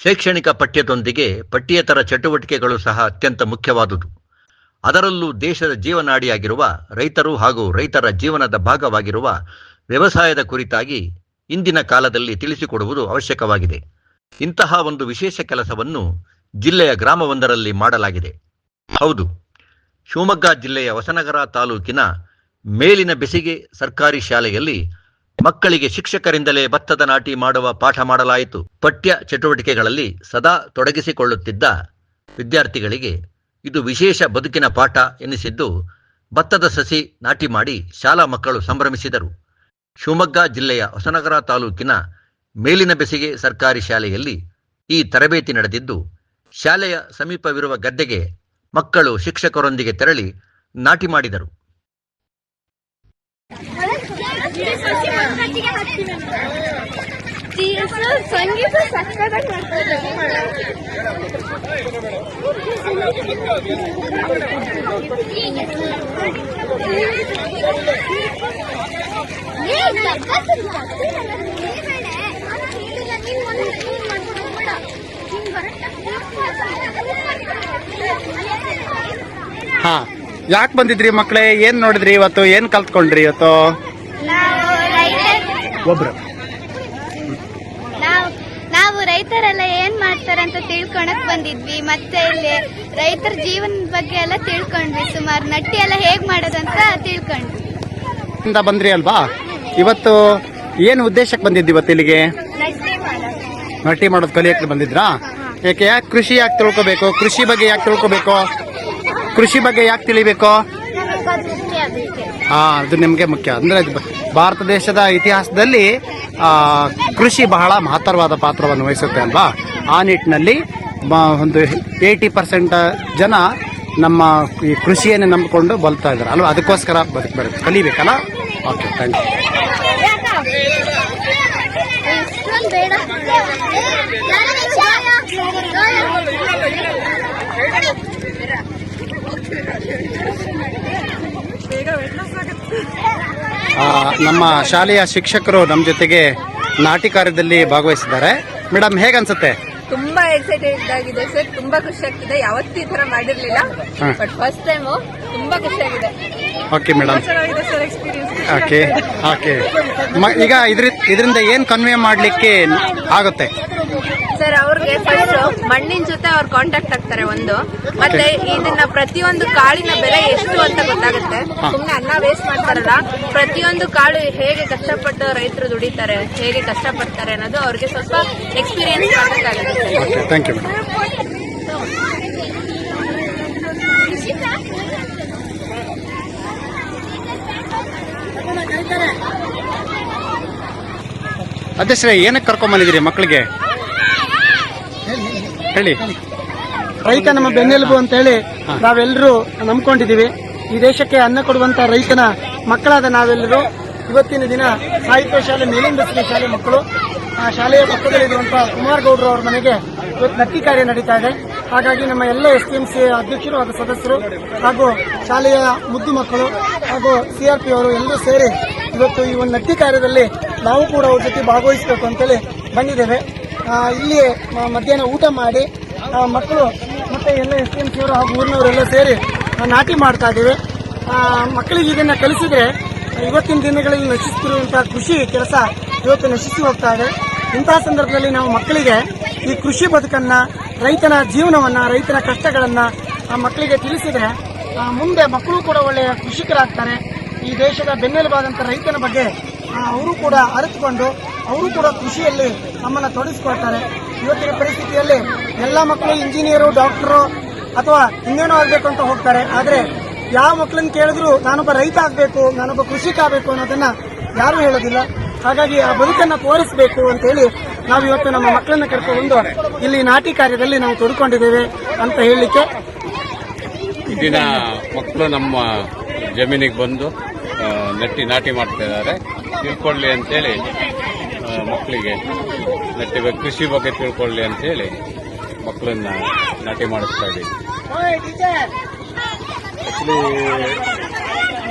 ಶೈಕ್ಷಣಿಕ ಪಠ್ಯದೊಂದಿಗೆ ಪಠ್ಯೇತರ ಚಟುವಟಿಕೆಗಳು ಸಹ ಅತ್ಯಂತ ಮುಖ್ಯವಾದುದು. ಅದರಲ್ಲೂ ದೇಶದ ಜೀವನಾಡಿಯಾಗಿರುವ ರೈತರು ಹಾಗೂ ರೈತರ ಜೀವನದ ಭಾಗವಾಗಿರುವ ವ್ಯವಸಾಯದ ಕುರಿತಾಗಿ ಇಂದಿನ ಕಾಲದಲ್ಲಿ ತಿಳಿಸಿಕೊಡುವುದು ಅವಶ್ಯಕವಾಗಿದೆ. ಇಂತಹ ಒಂದು ವಿಶೇಷ ಕೆಲಸವನ್ನು ಜಿಲ್ಲೆಯ ಗ್ರಾಮವೊಂದರಲ್ಲಿ ಮಾಡಲಾಗಿದೆ. ಹೌದು, ಶಿವಮೊಗ್ಗ ಜಿಲ್ಲೆಯ ಹೊಸನಗರ ತಾಲೂಕಿನ ಮೇಲಿನ ಬೆಸಿಗೆ ಸರ್ಕಾರಿ ಶಾಲೆಯಲ್ಲಿ ಮಕ್ಕಳಿಗೆ ಶಿಕ್ಷಕರಿಂದಲೇ ಭತ್ತದ ನಾಟಿ ಮಾಡುವ ಪಾಠ ಮಾಡಲಾಯಿತು. ಪಠ್ಯ ಚಟುವಟಿಕೆಗಳಲ್ಲಿ ಸದಾ ತೊಡಗಿಸಿಕೊಳ್ಳುತ್ತಿದ್ದ ವಿದ್ಯಾರ್ಥಿಗಳಿಗೆ ಇದು ವಿಶೇಷ ಬದುಕಿನ ಪಾಠ ಎನಿಸಿದ್ದು, ಭತ್ತದ ಸಸಿ ನಾಟಿ ಮಾಡಿ ಶಾಲಾ ಮಕ್ಕಳು ಸಂಭ್ರಮಿಸಿದರು. ಶಿವಮೊಗ್ಗ ಜಿಲ್ಲೆಯ ಹೊಸನಗರ ತಾಲೂಕಿನ ಮೇಲಿನ ಬೆಸಿಗೆ ಸರ್ಕಾರಿ ಶಾಲೆಯಲ್ಲಿ ಈ ತರಬೇತಿ ನಡೆದಿದ್ದು, ಶಾಲೆಯ ಸಮೀಪವಿರುವ ಗದ್ದೆಗೆ ಮಕ್ಕಳು ಶಿಕ್ಷಕರೊಂದಿಗೆ ತೆರಳಿ ನಾಟಿ ಮಾಡಿದರು. ಸಂಗೀತ ಹಾ ಯಾಕೆ ಬಂದಿದ್ರಿ ಮಕ್ಕಳೇ ಏನ್ ನೋಡಿದ್ರಿ ಇವತ್ತು? ಏನ್ ಕಲ್ತ್ಕೊಂಡ್ರಿ ಇವತ್ತು? ಒಬ್ರು ನಾವು ನಾವು ರೈತರೆಲ್ಲ ಏನ್ ಮಾಡ್ತಾರೆ ಅಂತ ತಿಳ್ಕೊಳಕ್ ಬಂದಿದ್ವಿ. ಮತ್ತೆ ಇಲ್ಲಿ ರೈತರ ಜೀವನದ ಬಗ್ಗೆ ಎಲ್ಲ ತಿಳ್ಕೊಂಡ್ವಿ. ಸುಮಾರು ನಟ್ಟಿ ಎಲ್ಲ ಹೇಗ್ ಮಾಡೋದಂತ ತಿಳ್ಕೊಂಡ್ವಿ. ಬಂದ್ರಿ ಅಲ್ವಾ? ಇವತ್ತು ಏನು ಉದ್ದೇಶಕ್ಕೆ ಬಂದಿದ್ದು ಇವತ್ತು ಇಲ್ಲಿಗೆ? ನಟ್ಟಿ ಮಾಡೋದು. ನಟಿ ಮಾಡೋದು ಕಲಿಯಕ್ಕೆ ಬಂದಿದ್ರಾ? ಯಾಕೆ ಯಾಕೆ ಕೃಷಿ ಯಾಕೆ ತಿಳ್ಕೊಬೇಕು? ಕೃಷಿ ಬಗ್ಗೆ ಯಾಕೆ ತಿಳ್ಕೊಬೇಕು? ಕೃಷಿ ಬಗ್ಗೆ ಯಾಕೆ ತಿಳಿಬೇಕು? ಹಾ ಅದು ನಿಮಗೆ ಮುಖ್ಯ. ಅಂದ್ರೆ ಅದು ಭಾರತ ದೇಶದ ಇತಿಹಾಸದಲ್ಲಿ ಕೃಷಿ ಬಹಳ ಮಹತ್ತರವಾದ ಪಾತ್ರವನ್ನು ವಹಿಸುತ್ತೆ ಅಲ್ವಾ? ಆ ನಿಟ್ಟಿನಲ್ಲಿ ಒಂದು ಏಯ್ಟಿ ಪರ್ಸೆಂಟ್ ಜನ ನಮ್ಮ ಈ ಕೃಷಿಯನ್ನು ನಂಬಿಕೊಂಡು ಬಲ್ತಾ ಇದ್ದಾರೆ. ಅಲ್ವಾ? ಅದಕ್ಕೋಸ್ಕರ ಬದುಕಬೇಕು ಕಲಿಬೇಕಲ್ಲ? Okay, thank you. ನಮ್ಮ ಶಾಲೆಯ ಶಿಕ್ಷಕರು ನಮ್ಮ ಜೊತೆಗೆ ನಾಟಿ ಕಾರ್ಯದಲ್ಲಿ ಭಾಗವಹಿಸಿದ್ದಾರೆ. ಮೇಡಮ್ ಹೇಗನ್ಸುತ್ತೆ? ತುಂಬಾ ಎಕ್ಸೈಟೆಡ್ ಆಗಿದೆ ಸರ್. ತುಂಬಾ ಖುಷಿ ಆಗ್ತಿದೆ. ಯಾವತ್ತೂ ಈ ತರ ಮಾಡಿರ್ಲಿಲ್ಲ. ಬಟ್ ಫಸ್ಟ್ ಟೈಮ್ ತುಂಬಾ ಓಕೆ ಮೇಡಮ್ ಚೆನ್ನಾಗಿದೆ ಸರ್ ಎಕ್ಸ್ಪೀರಿಯನ್ಸ್ ಓಕೆ ಓಕೆ ಮ- ಈಗ ಇದ್ರ ಇದರಿಂದ ಏನ್ ಕನ್ವೇ ಮಾಡ್ಲಿಕ್ಕೆ ಆಗುತ್ತೆ? ಸರ್ ಅವ್ರಿಗೆ ಫಸ್ಟ್ ಮಣ್ಣಿನ ಜೊತೆ ಅವ್ರು ಕಾಂಟ್ಯಾಕ್ಟ್ ಆಗ್ತಾರೆ ಒಂದು. ಮತ್ತೆ ಇದನ್ನ ಪ್ರತಿಯೊಂದು ಕಾಳಿನ ಬೆಲೆ ಎಷ್ಟು ಅಂತ ಗೊತ್ತಾಗುತ್ತೆ. ಸುಮ್ನೆ ಅನ್ನ ವೇಸ್ಟ್ ಮಾಡ್ತಾರಲ್ಲ ಪ್ರತಿಯೊಂದು ಕಾಳು ಹೇಗೆ ಕಷ್ಟಪಟ್ಟು ರೈತರು ದುಡಿತಾರೆ ಹೇಗೆ ಕಷ್ಟಪಡ್ತಾರೆ ಅನ್ನೋದು ಅವ್ರಿಗೆ ಸ್ವಲ್ಪ ಎಕ್ಸ್ಪೀರಿಯನ್ಸ್ ಮಾಡಬೇಕಾಗುತ್ತೆ ಓಕೆ ಥ್ಯಾಂಕ್ ಯು ಮೇಡಮ್ ಅಧ್ಯಕ್ಷರೇ ಏನಕ್ಕೆ ಕರ್ಕೊಂಡ್ ಬಂದಿದ್ದೀರಿ ಮಕ್ಕಳಿಗೆ? ಹೇಳಿ. ರೈತ ನಮ್ಮ ಬೆನ್ನೆಲುಬು ಅಂತ ಹೇಳಿ ನಾವೆಲ್ಲರೂ ನಂಬ್ಕೊಂಡಿದ್ದೀವಿ. ಈ ದೇಶಕ್ಕೆ ಅನ್ನ ಕೊಡುವಂತ ರೈತನ ಮಕ್ಕಳಾದ ನಾವೆಲ್ಲರೂ ಇವತ್ತಿನ ದಿನ ಸಾಹಿತ್ಯ ಶಾಲೆ ಮೇಲಿಂದ ಶಾಲೆ ಮಕ್ಕಳು ಆ ಶಾಲೆಯ ಪಕ್ಕದಲ್ಲಿರುವಂತಹ ಕುಮಾರ್ ಗೌಡ್ರು ಅವರ ಮನೆಗೆ ಇವತ್ತು ನಟ್ಟಿ ಕಾರ್ಯ ನಡೀತಾ ಇದೆ. ಹಾಗಾಗಿ ನಮ್ಮ ಎಲ್ಲ ಎಸ್ ಟಿ ಎಂ ಸಿ ಅಧ್ಯಕ್ಷರು ಹಾಗೂ ಸದಸ್ಯರು ಹಾಗೂ ಶಾಲೆಯ ಮುದ್ದು ಮಕ್ಕಳು ಹಾಗೂ ಸಿಆರ್ಪಿ ಅವರು ಎಲ್ಲರೂ ಸೇರಿ ಇವತ್ತು ಈ ಒಂದು ನಟ್ಟಿ ಕಾರ್ಯದಲ್ಲಿ ನಾವು ಕೂಡ ಅವ್ರ ಜೊತೆ ಭಾಗವಹಿಸಬೇಕು ಅಂತೇಳಿ ಬಂದಿದ್ದೇವೆ. ಇಲ್ಲಿ ಮಧ್ಯಾಹ್ನ ಊಟ ಮಾಡಿ ಮಕ್ಕಳು ಮತ್ತೆ ಎಲ್ಲ ಎಸ್ ಎಂ ಸಿಯವರು ಹಾಗೂ ಊರಿನವರೆಲ್ಲ ಸೇರಿ ನಾಟಿ ಮಾಡ್ತಾ ಇದ್ದೇವೆ. ಮಕ್ಕಳಿಗೆ ಇದನ್ನ ಕಲಿಸಿದ್ರೆ ಇವತ್ತಿನ ದಿನಗಳಲ್ಲಿ ನಶಿಸುತ್ತಿರುವಂತಹ ಕೃಷಿ ಕೆಲಸ ಇವತ್ತು ನಶಿಸಿ ಹೋಗ್ತಾ ಇದೆ. ಇಂತಹ ಸಂದರ್ಭದಲ್ಲಿ ನಾವು ಮಕ್ಕಳಿಗೆ ಈ ಕೃಷಿ ಬದುಕನ್ನ, ರೈತನ ಜೀವನವನ್ನ, ರೈತನ ಕಷ್ಟಗಳನ್ನ ಮಕ್ಕಳಿಗೆ ತಿಳಿಸಿದ್ರೆ ಮುಂದೆ ಮಕ್ಕಳು ಕೂಡ ಒಳ್ಳೆಯ ಕೃಷಿಕರಾಗ್ತಾರೆ. ಈ ದೇಶದ ಬೆನ್ನೆಲುಬಾದಂಥ ರೈತನ ಬಗ್ಗೆ ಅವರು ಕೂಡ ಅರಿತುಕೊಂಡು, ಅವರು ಕೂಡ ಕೃಷಿಯಲ್ಲಿ ನಮ್ಮನ್ನು ತೊಡಗಿಸ್ಕೊಳ್ತಾರೆ. ಇವತ್ತಿನ ಪರಿಸ್ಥಿತಿಯಲ್ಲಿ ಎಲ್ಲ ಮಕ್ಕಳು ಇಂಜಿನಿಯರು, ಡಾಕ್ಟರು ಅಥವಾ ಇನ್ನೇನೋ ಆಗಬೇಕು ಅಂತ ಹೋಗ್ತಾರೆ. ಆದರೆ ಯಾವ ಮಕ್ಕಳನ್ನ ಕೇಳಿದ್ರು ನಾನೊಬ್ಬ ರೈತ ಆಗಬೇಕು, ನಾನೊಬ್ಬ ಕೃಷಿಕ ಆಗಬೇಕು ಅನ್ನೋದನ್ನ ಯಾರು ಹೇಳೋದಿಲ್ಲ. ಹಾಗಾಗಿ ಆ ಬದುಕನ್ನು ತೋರಿಸಬೇಕು ಅಂತ ಹೇಳಿ ನಾವು ಇವತ್ತು ನಮ್ಮ ಮಕ್ಕಳನ್ನ ಕರ್ಕೊಂಡು ಇಲ್ಲಿ ನಾಟಿ ಕಾರ್ಯದಲ್ಲಿ ನಾವು ತೊಡ್ಕೊಂಡಿದ್ದೇವೆ ಅಂತ ಹೇಳಲಿಕ್ಕೆ ದಿನ ಮಕ್ಕಳು ನಮ್ಮ ಜಮೀನಿಗೆ ಬಂದು ನಟ್ಟಿ ನಾಟಿ ಮಾಡ್ತಾ ಇದ್ದಾರೆ. ತಿಳ್ಕೊಳ್ಳಿ ಅಂತೇಳಿ ಮಕ್ಕಳಿಗೆ ನೆಟ್ಟಿ ಕೃಷಿ ಬಗ್ಗೆ ತಿಳ್ಕೊಳ್ಳಿ ಅಂತೇಳಿ ಮಕ್ಕಳನ್ನ ನಾಟಿ ಮಾಡಿಸ್ತಾ ಇದ್ದೀವಿ.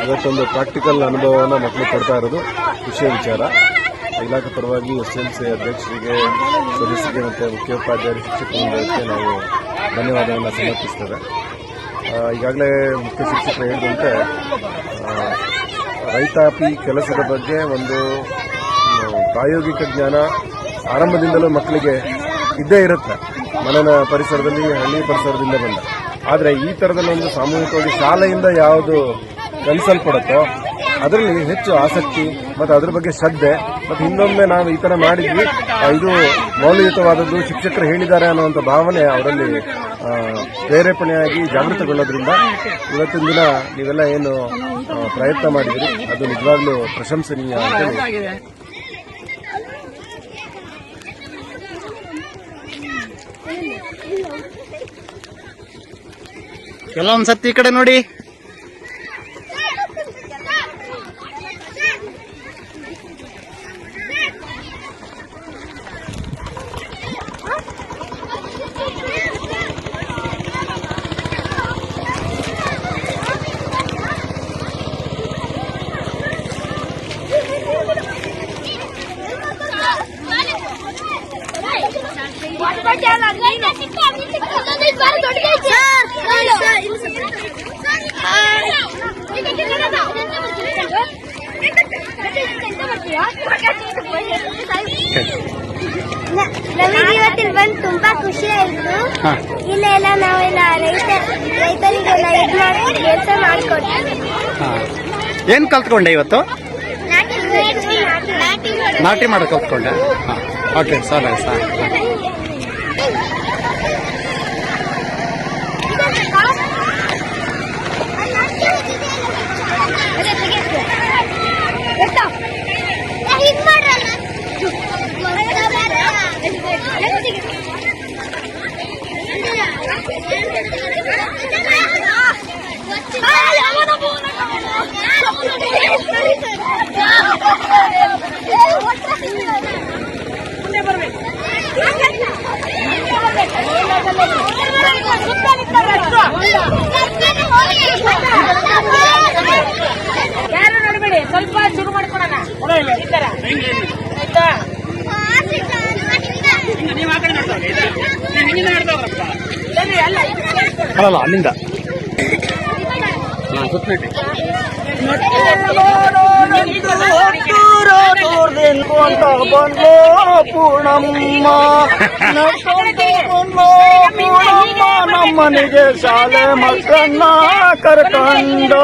ಇವತ್ತೊಂದು ಪ್ರಾಕ್ಟಿಕಲ್ ಅನುಭವವನ್ನು ಮಕ್ಕಳು ಕೊಡ್ತಾ ಇರೋದು ಖುಷಿಯ ವಿಚಾರ. ಇಲಾಖೆ ಪರವಾಗಿ ಎಸ್ ಎಲ್ ಸಿ ಅಧ್ಯಕ್ಷರಿಗೆ, ಸದಸ್ಯರಿಗೆ ಮತ್ತು ಮುಖ್ಯೋಪಾಧ್ಯಾಯರು ಶಿಕ್ಷಕರಿಗೆ ನಾವು ಧನ್ಯವಾದವನ್ನು ಸಮರ್ಪಿಸ್ತೇವೆ. ಈಗಾಗಲೇ ಮುಖ್ಯ ಶಿಕ್ಷಕರು ಹೇಳಿದಂತೆ ರೈತಾಪಿ ಕೆಲಸದ ಬಗ್ಗೆ ಒಂದು ಪ್ರಾಯೋಗಿಕ ಜ್ಞಾನ ಆರಂಭದಿಂದಲೂ ಮಕ್ಕಳಿಗೆ ಇದ್ದೇ ಇರುತ್ತೆ. ಮನೆಯ ಪರಿಸರದಲ್ಲಿ, ಹಳ್ಳಿ ಪರಿಸರದಿಂದ ಬಂದ. ಆದರೆ ಈ ಥರದಲ್ಲಿ ಒಂದು ಸಾಮೂಹಿಕವಾಗಿ ಶಾಲೆಯಿಂದ ಯಾವುದು ಕಲಿಸಲ್ಪಡುತ್ತೋ, ಅದರಲ್ಲಿ ಹೆಚ್ಚು ಆಸಕ್ತಿ, ಮತ್ತು ಅದ್ರ ಬಗ್ಗೆ ಶ್ರದ್ಧೆ ಮತ್ತು ಇನ್ನೊಮ್ಮೆ ನಾವು ಈ ಥರ ಮಾಡಿದ್ವಿ. ಇದು ಮೌಲ್ಯಯುತವಾದದ್ದು ಶಿಕ್ಷಕರು ಹೇಳಿದ್ದಾರೆ ಅನ್ನುವಂಥ ಭಾವನೆ ಅವರಲ್ಲಿ ಪ್ರೇರೇಪಣೆಯಾಗಿ ಜಾಗೃತಗೊಳ್ಳೋದ್ರಿಂದ ಇವತ್ತಿನ ದಿನ ನೀವೆಲ್ಲ ಏನು ಪ್ರಯತ್ನ ಮಾಡಿದಿರಿ, ಅದು ನಿಜವಾಗ್ಲೂ ಪ್ರಶಂಸನೀಯ ಅಂತೇಳಿ. ಕೆಲವೊಂದ್ಸತಿ ಈ ಕಡೆ ನೋಡಿ. ನಮಗೆ ಇವತ್ತಿಲ್ಲಿ ಬಂದು ತುಂಬಾ ಖುಷಿ ಆಯ್ತು. ಇಲ್ಲೆಲ್ಲ ನಾವೆಲ್ಲ ರೈತ ರೈತರಿಗೆಲ್ಲ ಇದು ಮಾಡಿ ಕೆಲಸ ಮಾಡಿಕೊಡ್ತೀವಿ. ಏನ್ ಕಲ್ತ್ಕೊಂಡೆ ಇವತ್ತು? ನಾಟಿ ಮಾಡಿ ಕಲ್ತ್ಕೊಂಡೆ. ಹಾಂ. ಓಕೆ ಸರಿ ಸರ್. ಯಾರು ನೋಡ್ಬೇಡಿ ಸ್ವಲ್ಪ ಶುರು ಮಾಡ್ಕೊಡೋಣ. ಈ ತರ. ಆಯ್ತಾ? ಸರಿ, ಅಲ್ಲ ಇದು ಕೇಳ್ಕೊಳ್ಳಿ. ಅಲ್ಲಲ್ಲ ಅಲ್ಲಿಂದ ಪೂರ್ಣಮ್ಮ ನಮ್ಮನಿಗೆ ಶಾಲೆ ಮಕ್ಕಳನ್ನ ಕರ್ಕೊಂಡು